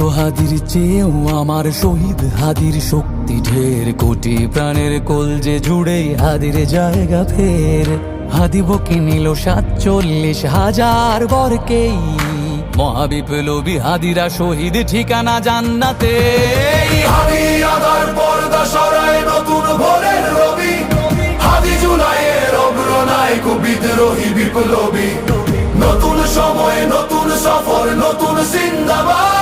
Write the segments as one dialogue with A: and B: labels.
A: হাদির চেয়েও আমার শহীদ হাদির শক্তি ঢের। কোটি প্রাণের কোল যে জুড়ে হাদির জায়গা ফের। হাদি বকে নিল সাতচল্লিশ হাজার বরকেই। মহাবিপ্লবী হাদিরা শহীদ ঠিকানা জান্নাতে
B: নতুন বিপ্লবী। নতুন সময় নতুন সফর, নতুন জিন্দাবাদ সাত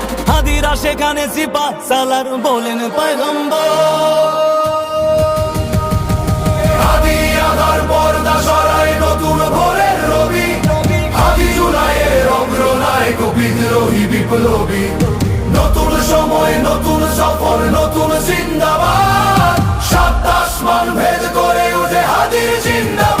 A: হাদিরা সেখানে সিপা, সালার বলেন পয়গম্বর।
B: হাদি আধার নতুন সময়, নতুন সফর, নতুন জিন্দাবাদ। সাত আসমান ভেদ করে উঠে হাদির জিন্দাবাদ।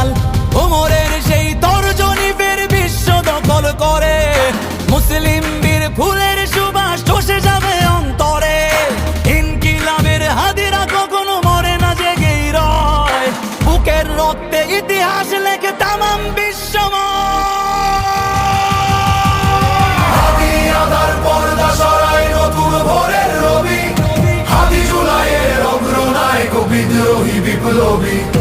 B: বিদ্রোহী